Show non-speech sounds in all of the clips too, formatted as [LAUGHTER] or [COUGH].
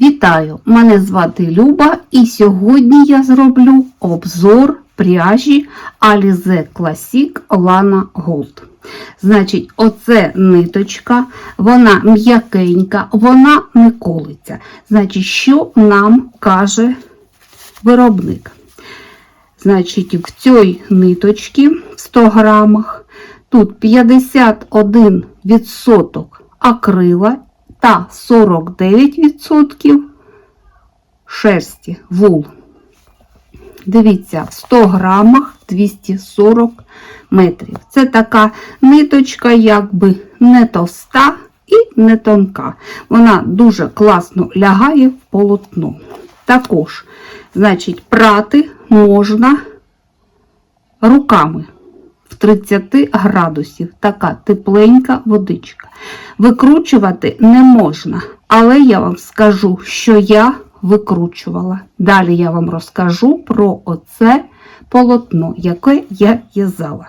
Вітаю! Мене звати Люба і сьогодні я зроблю обзор пряжі Alize Classic Lana Gold. Значить, оце ниточка, вона м'якенька, вона не колиться. Значить, що нам каже виробник? Значить, в цій ниточці в 100 грамах тут 51% акрила та 49% шерсті вул. Дивіться, в 100 грамах 240 метрів. Це така ниточка, якби не товста і не тонка. Вона дуже класно лягає в полотно. Також, значить, прати можна руками 30 градусів. Така тепленька водичка. Викручувати не можна, але я вам скажу, що я викручувала. Далі я вам розкажу про оце полотно, яке я в'язала.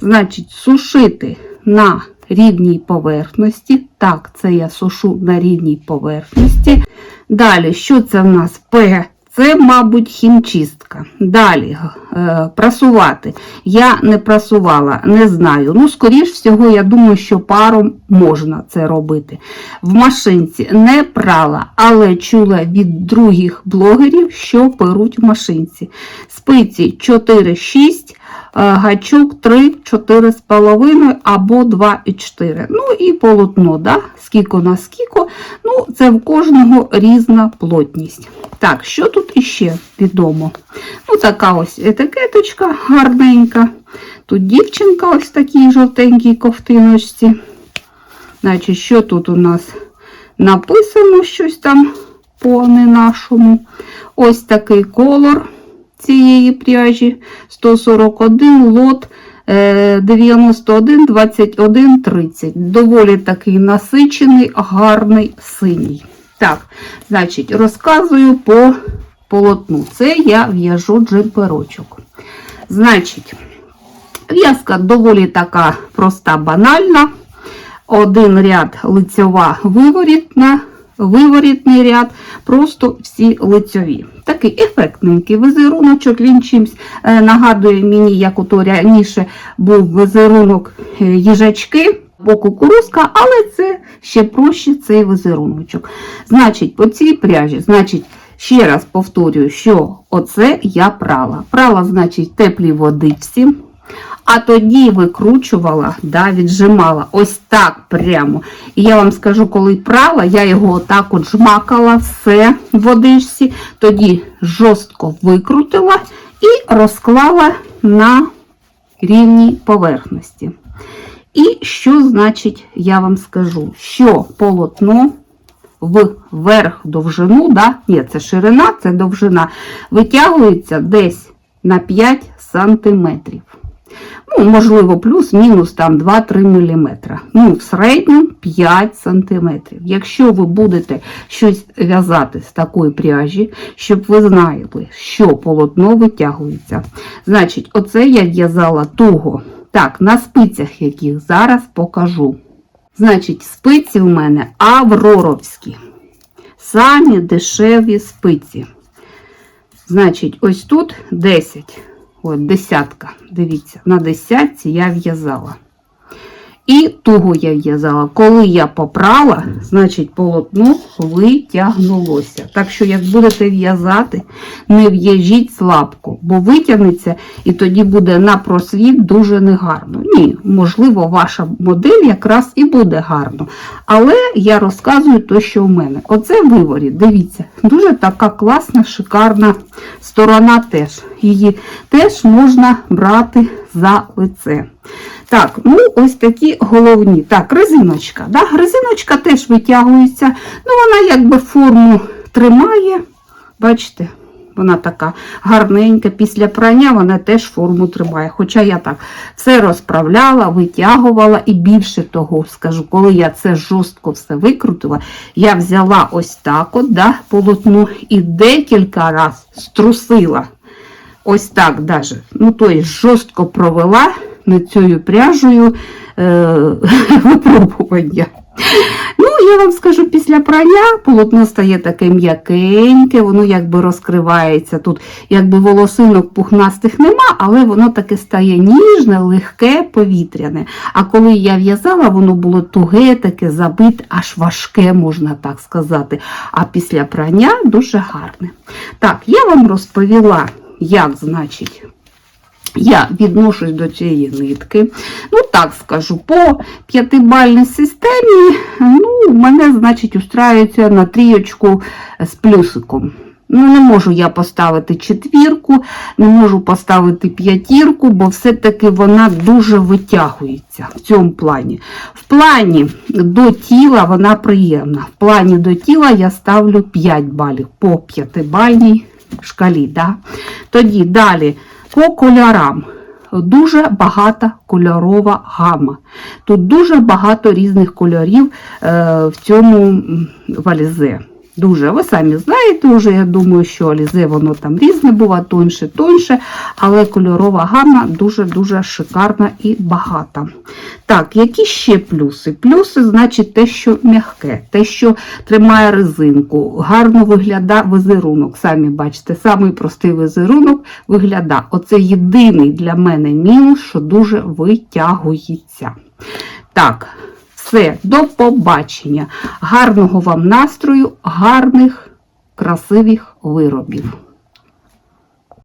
Значить, сушити на рівній поверхності. Так, це я сушу на рівній поверхності. Далі, що це в нас П? Це, мабуть, хімчистка. Далі е, прасувати. Я не прасувала, не знаю. Ну, скоріш всього, я думаю, що паром можна це робити. В машинці не прала, але чула від других блогерів, що перуть в машинці. Спиці 4-6, гачок 3, 4,5 або 2,4. Ну і полотно, да? скільки на скільки. Ну, це в кожного різна плотність. Так, що тут іще відомо? Ну, така ось етикеточка гарненька. Тут дівчинка ось в такій жовтенькій ковтиночці. Значить, що тут у нас написано щось там по не нашому. Ось такий колор цієї пряжі 141 лот 91, 21, 30. Доволі такий насичений, гарний синій. Так, значить, розказую по полотну. Це я в'яжу джемперочок. Значить, в'язка доволі така проста, банальна. Один ряд лицьова виворітна, виворітний ряд, просто всі лицьові. Такий ефектненький визеруночок, він чимось е, нагадує мені, як ото раніше був визерунок е, їжачки, бо кукурузка, але це ще проще цей визеруночок. Значить, по цій пряжі, значить, ще раз повторюю, що оце я прала. Прала, значить, в теплій водичці. А тоді викручувала, да, віджимала ось так прямо. І я вам скажу, коли прала, я його отак от жмакала все в водичці, тоді жорстко викрутила і розклала на рівній поверхності. І що значить, я вам скажу, що полотно вверх довжину, да, ні, це ширина, це довжина, витягується десь на 5 сантиметрів. Ну, можливо, плюс-мінус там 2-3 мм. Ну, в середньому 5 см. Якщо ви будете щось в'язати з такої пряжі, щоб ви знали, що полотно витягується. Значить, оце я в'язала туго. Так, на спицях, яких зараз покажу. Значить, спиці в мене авроровські. Самі дешеві спиці. Значить, ось тут 10. От, десятка, дивіться, на десятці я в'язала. І туго я в'язала. Коли я попрала, значить полотно витягнулося. Так що, як будете в'язати, не в'яжіть слабко, бо витягнеться і тоді буде на просвіт дуже негарно. Ні, можливо, ваша модель якраз і буде гарно. Але я розказую те, що в мене. Оце виворі, дивіться, дуже така класна, шикарна сторона теж. Її теж можна брати за лице. Так, ну ось такі головні. Так, резиночка. Да? Резиночка теж витягується. Ну, вона якби форму тримає. Бачите, вона така гарненька. Після прання вона теж форму тримає. Хоча я так все розправляла, витягувала і більше того, скажу, коли я це жорстко все викрутила, я взяла ось так от, да, полотно і декілька разів струсила. Ось так даже. Ну, тобто жорстко провела над цією пряжею е, [LAUGHS] випробування. Ну, я вам скажу, після прання полотно стає таке м'якеньке, воно якби розкривається. Тут якби волосинок пухнастих нема, але воно таке стає ніжне, легке, повітряне. А коли я в'язала, воно було туге, таке забите, аж важке, можна так сказати. А після прання дуже гарне. Так, я вам розповіла, як, значить, я відношусь до цієї нитки. Ну, так скажу, по п'ятибальній системі, ну, мене, значить, устраюється на трійочку з плюсиком. Ну, не можу я поставити четвірку, не можу поставити п'ятірку, бо все-таки вона дуже витягується в цьому плані. В плані до тіла вона приємна. В плані до тіла я ставлю 5 балів по п'ятибальній шкалі. Да? Тоді далі по кольорам. Дуже багата кольорова гама. Тут дуже багато різних кольорів е, в цьому валізе. Дуже, ви самі знаєте, вже, я думаю, що алізе воно там різне буває, тоньше, тоньше, але кольорова гама дуже-дуже шикарна і багата. Так, які ще плюси? Плюси, значить, те, що м'яке, те, що тримає резинку, гарно виглядає візерунок. Самі бачите, самий простий візерунок виглядає. Оце єдиний для мене мінус, що дуже витягується. Так, все, до побачення. Гарного вам настрою, гарних, красивих виробів.